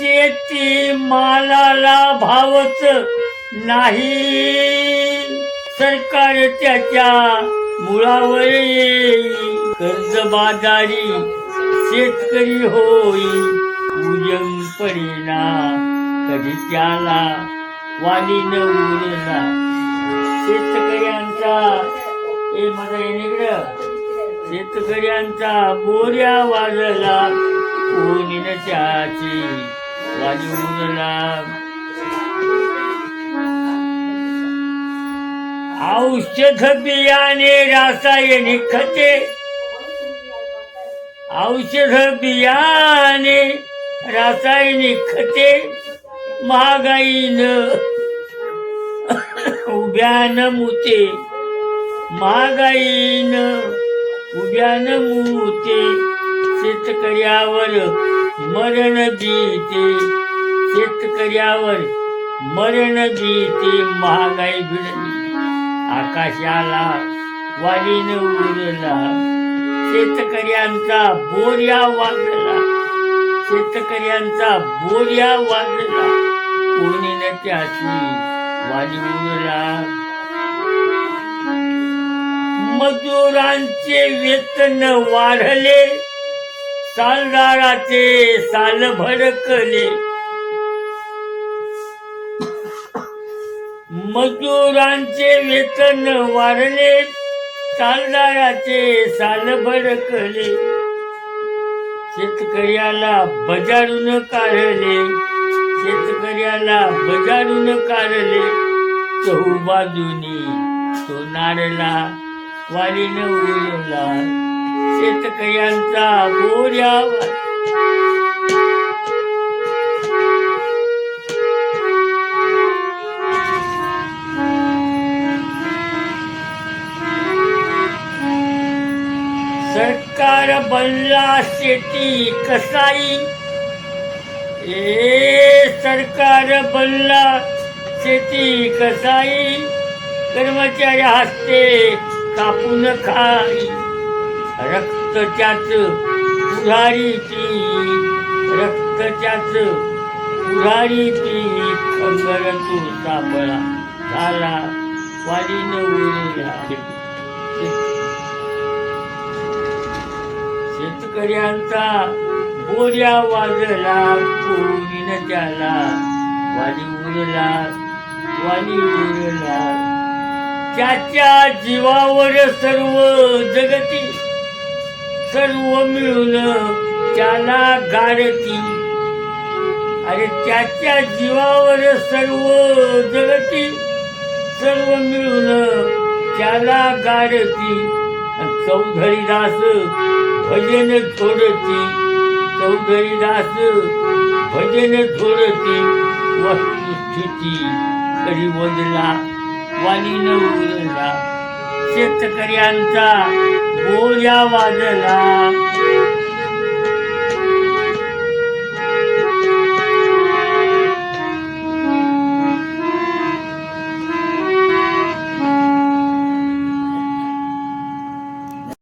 शेती मालाला भावच नाही. सरकार त्याच्या मुळावर कर्ज कर्जबाजारी शेतकरी होई उजम पडेना. कधी त्याला वाली न उरला. शेतकऱ्यांचा ए माझा निगड शेतकऱ्यांचा बोऱ्या वाजला. कोणी न त्याची वाली उरला औषध बियाणे रासायनिक खते. औषध बियाणे रासायनिक खते. महागाईनं उभ्यान मुते महागाईनं उभ्यान मुते शेतकऱ्यावर मरण भीते शेतकऱ्यावर मरण भीते महागाई भिडली. आकाशाला वालीनं उरला शेतकऱ्यांचा बोर्या वाजला. शेतकऱ्यांचा बोर्या वाजला. कोणी न त्याची वाली उरला मजुरांचे वेतन वाढले. सालदाराचे साल भडकले. मजुरांचे वेतन वाढले सालदाराचे साल भडकले. शेतकऱ्याला बजारून काढले शेतकऱ्याला बजारून काढले चहू बाजूनी तो नारला वारीनं उरला शेतकऱ्यांचा बोऱ्या सरकार बनला शेती कसाई? ए सरकार बनला शेती कसाई? कर्मचारी हस्ते कापून खाई. रक्तच्याच त्याच उधारी ती रक्त त्याच ती खंबर तू सापळा झाला वालीनं उरला शेतकऱ्यांचा बोऱ्या वाजला कोणीन त्याला वाली उरला वाली उरला त्याच्या जीवावर सर्व जगती सर्व मिळून त्याला गारती. अरे त्याच्या जीवावर सर्व जगती. सर्व मिळून त्याला गारती. आणि चौधरी दास भजन थोडती चौधरी दास भजन थोडती वस्तुस्थिती खरी वदला वालीन उरला शेतकऱ्यांचा बोल्या वाजला